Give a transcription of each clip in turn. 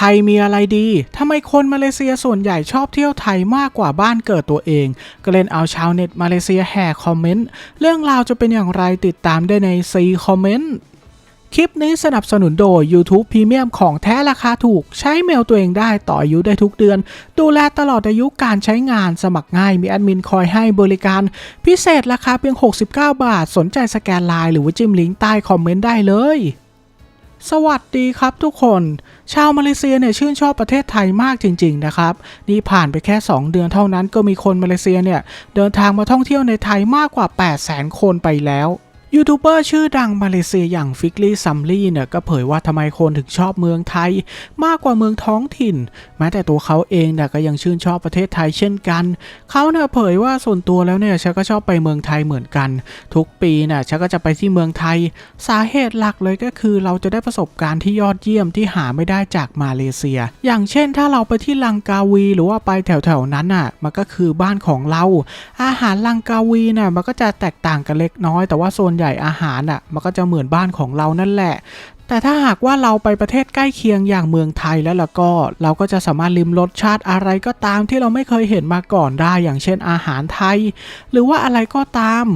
ไทยมีอะไรดีทำไมคนมาเลเซียส่วนใหญ่ชอบเที่ยวไทยมากกว่าบ้านเกิดตัวเอง ก็เล่นเอาชาวเน็ตมาเลเซียแห่คอมเมนต์ เรื่องราวจะเป็นอย่างไรติดตามได้ในซีคอมเมนต์คลิปนี้สนับสนุนโดย YouTube Premium ของแท้ราคาถูก ใช้เมลตัวเองได้ต่ออายุได้ทุกเดือน ดูแลตลอดอายุการใช้งานสมัครง่ายมีแอดมินคอยให้บริการ พิเศษราคาเพียง 69 บาท สนใจสแกนไลน์หรือว่าจิ้มลิงก์ใต้คอมเมนต์ได้เลย สวัสดีครับทุกคน ชาวมาเลเซียเนี่ยชื่นชอบประเทศไทยมากจริง ๆ นะครับ นี่ผ่านไปแค่ 2 เดือนเท่านั้นก็มีคนมาเลเซียเนี่ยเดินทางมาท่องเที่ยวในไทยมากกว่า 800,000 คนไปแล้ว ยูทูบเบอร์ชื่อดังมาเลเซียอย่างฟิกลี่ซัมลี่เนี่ยก็เผยว่าทำไมคนถึงชอบเมืองไทย มากกว่าเมืองท้องถิ่น แม้แต่ตัวเขาเองเนี่ยก็ยังชื่นชอบประเทศไทยเช่นกัน เขาเนี่ยเผยว่าส่วนตัวแล้วเนี่ยฉันก็ชอบไปเมืองไทยเหมือนกัน ทุกปีเนี่ยฉันก็จะไปที่เมืองไทย สาเหตุหลักเลยก็คือเราจะได้ประสบการณ์ที่ยอดเยี่ยมที่หาไม่ได้จากมาเลเซีย อย่างเช่น ถ้าเราไปที่ลังกาวี หรือว่าไปแถวๆนั้นน่ะมันก็คือบ้านของเรา อาหารลังกาวีน่ะมันก็จะแตกต่างกันเล็กน้อย แต่ว่าส่วนใหญ่อาหารน่ะมันก็จะเหมือนบ้านของเรานั่นแหละ แต่ถ้าหากว่าเราไปประเทศใกล้เคียงอย่างเมืองไทยแล้วล่ะก็ เราก็จะสามารถลิมรสชาติอะไรก็ตามที่เราไม่เคยเห็นมาก่อนได้อย่างเช่นอาหารไทย หรือว่าอะไรก็ตาม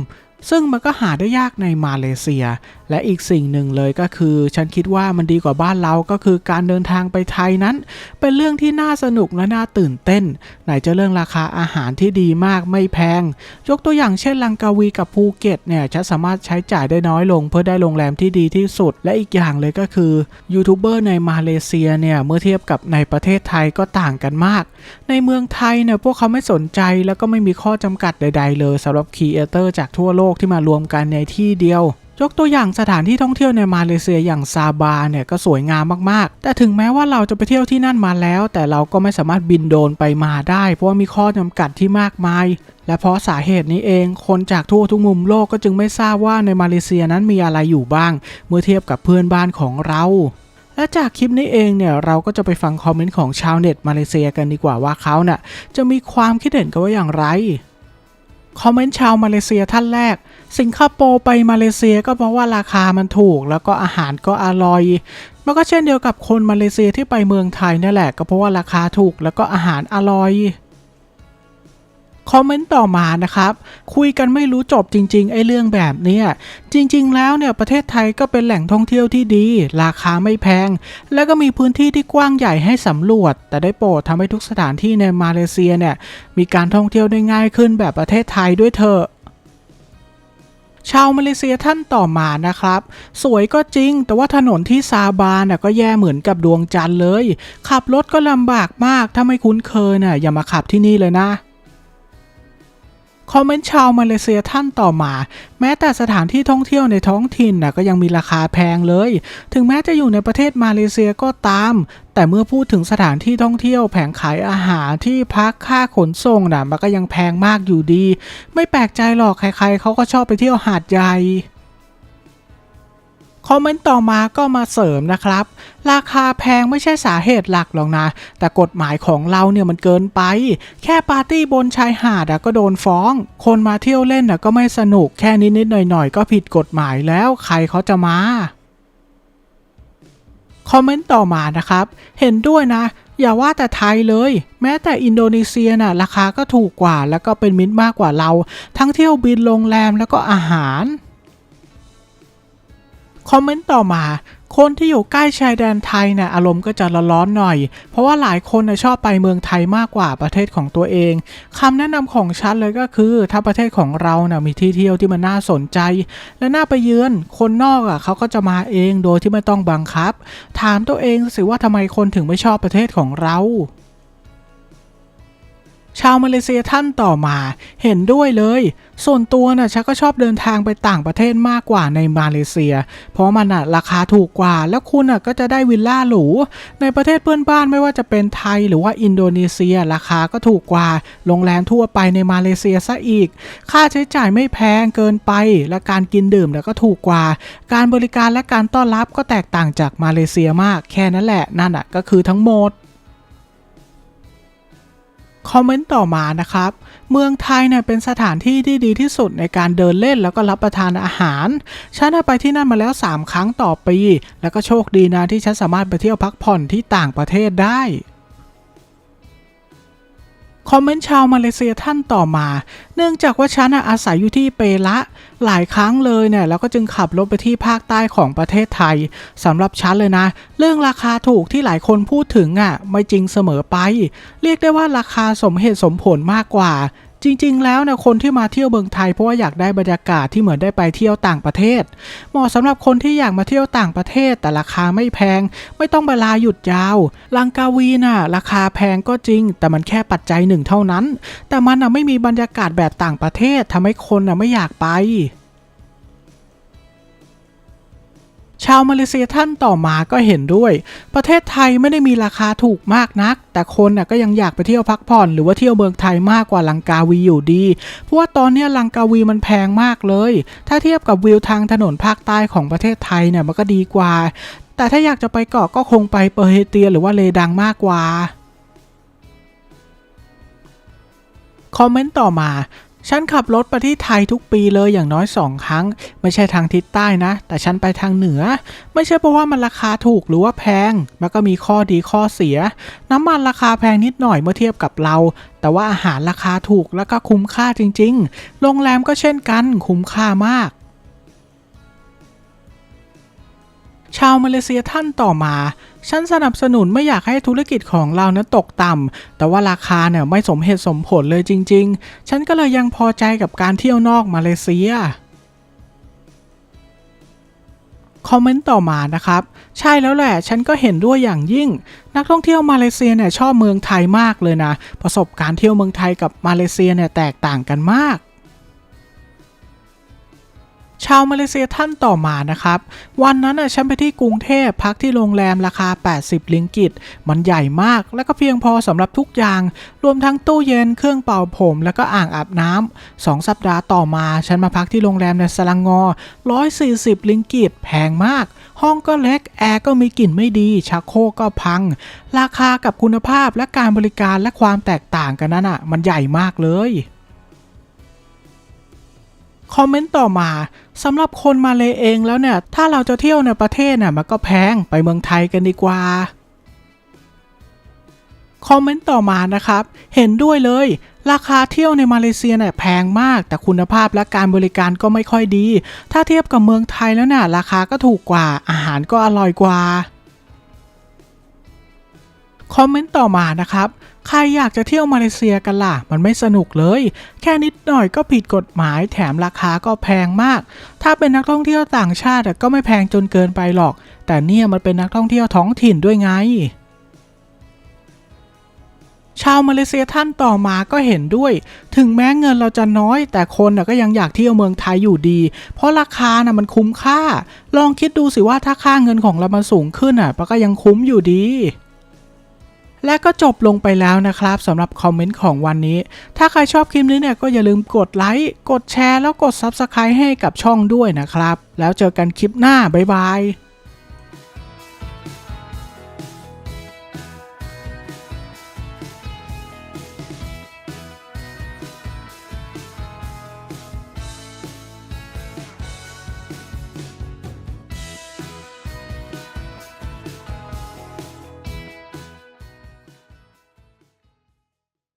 ซึ่งมันก็หาได้ยากในมาเลเซีย และอีกสิ่งหนึ่งเลยก็คือ ฉันคิดว่ามันดีกว่าบ้านเราก็คือการเดินทางไปไทยนั้น เป็นเรื่องที่น่าสนุกและน่าตื่นเต้น ไหนจะเรื่องราคาอาหารที่ดีมากไม่แพง ยกตัวอย่างเช่นลังกาวีกับภูเก็ตเนี่ยฉันสามารถใช้จ่ายได้น้อยลง เพื่อได้โรงแรมที่ดีที่สุด และอีกอย่างเลยก็คือยูทูบเบอร์ในมาเลเซียเนี่ยเมื่อเทียบกับในประเทศไทยก็ต่างกันมาก ในเมืองไทยเนี่ยพวกเขาไม่สนใจแล้วก็ไม่มีข้อจำกัดใด ๆ เลยสำหรับครีเอเตอร์จากทั่วโลกที่มารวมกันในที่เดียว ยกตัวอย่างสถานที่ท่องเที่ยวในมาเลเซียอย่างซาบาเนี่ยก็สวยงามมากๆ แต่ถึงแม้ว่าเราจะไปเที่ยวที่นั่นมาแล้ว แต่เราก็ไม่สามารถบินโดนไปมาได้ เพราะว่ามีข้อจำกัดที่มากมาย และเพราะสาเหตุนี้เอง คนจากทั่วทุกมุมโลกก็จึงไม่ทราบว่าในมาเลเซียนั้นมีอะไรอยู่บ้าง เมื่อเทียบกับเพื่อนบ้านของเราและจากคลิปนี้เองเนี่ยเราก็จะไปฟังคอมเมนต์ของชาวเน็ตมาเลเซียกันดีกว่าว่าเขาเน่ะจะมีความคิดเห็นกันว่าอย่างไร คอมเมนต์ชาวมาเลเซียท่านแรก สิงคโปร์ไปมาเลเซียก็เพราะว่าราคามันถูก แล้วก็อาหารก็อร่อยมันก็เช่นเดียวกับคนมาเลเซียที่ไปเมืองไทยนั่แหละก็เพราะว่าราคาถูกแล้วก็อาหารอร่อยคอมเมนต์ต่อมานะครับ คุยกันไม่รู้จบจริงๆไอ้เรื่องแบบเนี้ยจริง ๆ แล้วเนี่ยประเทศไทยก็เป็นแหล่งท่องเที่ยวที่ดี ราคาไม่แพง แล้วก็มีพื้นที่ที่กว้างใหญ่ให้สำรวจ แต่ได้โปรดทำให้ทุกสถานที่ในมาเลเซียเนี่ยมีการท่องเที่ยวได้ง่ายขึ้นแบบประเทศไทยด้วยเถอะ ชาวมาเลเซียท่านต่อมานะครับ สวยก็จริง แต่ว่าถนนที่ซาบาน่ะก็แย่เหมือนกับดวงจันทร์เลย ขับรถก็ลำบากมากถ้าไม่คุ้นเคยน่ะอย่ามาขับที่นี่เลยนะ คอมเมนต์ชาวมาเลเซียท่านต่อมา แม้แต่สถานที่ท่องเที่ยวในท้องถิ่นนะก็ยังมีราคาแพงเลย ถึงแม้จะอยู่ในประเทศมาเลเซียก็ตาม แต่เมื่อพูดถึงสถานที่ท่องเที่ยวแผงขายอาหารที่พักค่าขนส่งนะมันก็ยังแพงมากอยู่ดี ไม่แปลกใจหรอกใครๆเขาก็ชอบไปเที่ยวหาดใหญ่ คอมเมนต์ต่อมาก็มาเสริมนะครับ ราคาแพงไม่ใช่สาเหตุหลักหรอกนะ แต่กฎหมายของเราเนี่ยมันเกินไป แค่ปาร์ตี้บนชายหาดก็โดนฟ้อง คนมาเที่ยวเล่นก็ไม่สนุกแค่นิดๆหน่อยๆ ก็ผิดกฎหมายแล้วใครเขาจะมาคอมเมนต์ต่อมานะครับ เห็นด้วยนะ อย่าว่าแต่ไทยเลย แม้แต่อินโดนีเซียน่ะราคาก็ถูกกว่าแล้วก็เป็นมิตรมากกว่าเรา ทั้งเที่ยวบินโรงแรมแล้วก็อาหาร คอมเมนต์ต่อมาคนที่อยู่ใกล้ชายแดนไทยเนี่ยอารมณ์ก็จะร้อนๆหน่อย เพราะว่าหลายคนน่ะชอบไปเมืองไทยมากกว่าประเทศของตัวเองคำแนะนำของฉันเลยก็คือ ถ้าประเทศของเราน่ะมีที่เที่ยวที่มันน่าสนใจ และน่าไปเยือนคนนอกอะเขาก็จะมาเองโดยที่ไม่ต้องบังคับ ถามตัวเองสิว่าทำไมคนถึงไม่ชอบประเทศของเรา ชาวมาเลเซียท่านต่อมาเห็นด้วยเลย ส่วนตัวน่ะฉันก็ชอบเดินทางไปต่างประเทศมากกว่าในมาเลเซีย เพราะมันน่ะราคาถูกกว่า แล้วคุณน่ะก็จะได้วิลล่าหรู ในประเทศเพื่อนบ้านไม่ว่าจะเป็นไทยหรือว่าอินโดนีเซีย ราคาก็ถูกกว่า โรงแรมทั่วไปในมาเลเซียซะอีก ค่าใช้จ่ายไม่แพงเกินไป และการกินดื่มเนี่ยก็ถูกกว่า การบริการและการต้อนรับก็แตกต่างจากมาเลเซียมาก แค่นั้นแหละนั่นอะก็คือทั้งหมด คอมเมนต์ต่อมานะครับ เมืองไทยเนี่ยเป็นสถานที่ที่ดีที่สุดในการเดินเล่นแล้วก็รับประทานอาหารฉันไปที่นั่นมาแล้ว 3 ครั้งต่อปี แล้วก็โชคดีนะที่ฉันสามารถไปเที่ยวพักผ่อนที่ต่างประเทศได้ คอมเมนต์ชาวมาเลเซียท่านต่อมา เนื่องจากว่าฉันน่ะอาศัยอยู่ที่เปละหลายครั้งเลยเนี่ยแล้วก็จึงขับรถไปที่ภาคใต้ของประเทศไทยสำหรับฉันเลยนะ เรื่องราคาถูกที่หลายคนพูดถึงอะไม่จริงเสมอไป เรียกได้ว่าราคาสมเหตุสมผลมากกว่า จริง ๆ แล้วนะคนที่มาเที่ยวเมืองไทยเพราะว่าอยากได้บรรยากาศที่เหมือนได้ไปเที่ยวต่างประเทศ เหมาะสำหรับคนที่อยากมาเที่ยวต่างประเทศ แต่ราคาไม่แพง ไม่ต้องเวลาหยุดยาวลังกาวีน่ะราคาแพงก็จริง แต่มันแค่ปัจจัยหนึ่งเท่านั้น แต่มันน่ะไม่มีบรรยากาศแบบต่างประเทศทำให้คนน่ะไม่อยากไป ชาวมาเลเซียท่านต่อมาก็เห็นด้วย ประเทศไทยไม่ได้มีราคาถูกมากนัก แต่คนน่ะก็ยังอยากไปเที่ยวพักผ่อน หรือว่าเที่ยวเมืองไทยมากกว่าลังกาวีอยู่ดี เพราะว่าตอนนี้ลังกาวีมันแพงมากเลย ถ้าเทียบกับวิวทางถนนภาคใต้ของประเทศไทยเนี่ยมันก็ดีกว่า แต่ถ้าอยากจะไปเกาะก็คงไปเปอร์เฮเตียหรือว่าเลดังมากกว่าคอมเมนต์ต่อมา ฉันขับรถไปที่ไทยทุกปีเลยอย่างน้อยสองครั้ง ไม่ใช่ทางทิศใต้นะ แต่ฉันไปทางเหนือ ไม่ใช่เพราะว่ามันราคาถูกหรือว่าแพง มันก็มีข้อดีข้อเสีย น้ำมันราคาแพงนิดหน่อยเมื่อเทียบกับเรา แต่ว่าอาหารราคาถูกแล้วก็คุ้มค่าจริง ๆ โรงแรมก็เช่นกันคุ้มค่ามาก ชาวมาเลเซียท่านต่อมา ฉันสนับสนุนไม่อยากให้ธุรกิจของเรานั้นตกต่ำ แต่ว่าราคาเนี่ยไม่สมเหตุสมผลเลยจริง ๆ ฉันก็เลยยังพอใจกับการเที่ยวนอกมาเลเซียคอมเมนต์ต่อมานะครับ ใช่แล้วแหละ ฉันก็เห็นด้วยอย่างยิ่ง นักท่องเที่ยวมาเลเซียเนี่ยชอบเมืองไทยมากเลยนะ ประสบการณ์เที่ยวเมืองไทยกับมาเลเซียเนี่ยแตกต่างกันมากาวมาเลเซียท่านต่อมานะครับ วันนั้นฉันไปที่กรุงเทพพักที่โรงแรมราคา 80 ลิงกิต มันใหญ่มากและก็เพียงพอสำหรับทุกอย่าง รวมทั้งตู้เย็นเครื่องเป่าผม แล้วก็อ่างอาบน้ำสองสัปดาห์ต่อมา ฉันมาพักที่โรงแรมในสลังงอ 140 ลิงกิต แพงมาก ห้องก็เล็กแอร์ก็มีกลิ่นไม่ดีชักโครกก็พัง ราคากับคุณภาพและการบริการและความแตกต่างกันนั้นอะ มันใหญ่มากเลย คอมเมนต์ต่อมาสำหรับคนมาเลเองแล้วเนี่ย ถ้าเราจะเที่ยวในประเทศน่ะมันก็แพงไปเมืองไทยกันดีกว่าคอมเมนต์ต่อมานะครับ เห็นด้วยเลย ราคาเที่ยวในมาเลเซียเนี่ยแพงมาก แต่คุณภาพและการบริการก็ไม่ค่อยดี ถ้าเทียบกับเมืองไทยแล้วเนี่ยราคาก็ถูกกว่าอาหารก็อร่อยกว่า คอมเมนต์ต่อมานะครับ ใครอยากจะเที่ยวมาเลเซียกันล่ะ มันไม่สนุกเลย แค่นิดหน่อยก็ผิดกฎหมายแถมราคาก็แพงมาก ถ้าเป็นนักท่องเที่ยวต่างชาติก็ไม่แพงจนเกินไปหรอก แต่เนี่ยมันเป็นนักท่องเที่ยวท้องถิ่นด้วยไงชาวมาเลเซียท่านต่อมาก็เห็นด้วย ถึงแม้เงินเราจะน้อย แต่คนก็ยังอยากเที่ยวเมืองไทยอยู่ดี เพราะราคาน่ะมันคุ้มค่า ลองคิดดูสิว่าถ้าค่าเงินของเรามันสูงขึ้นอะก็ยังคุ้มอยู่ดี และก็จบลงไปแล้วนะครับสำหรับคอมเมนต์ของวันนี้ ถ้าใครชอบคลิปนี้เนี่ยก็อย่าลืมกดไลค์กดแชร์แล้วกด Subscribe ให้กับช่องด้วยนะครับ แล้วเจอกันคลิปหน้าบ๊ายบาย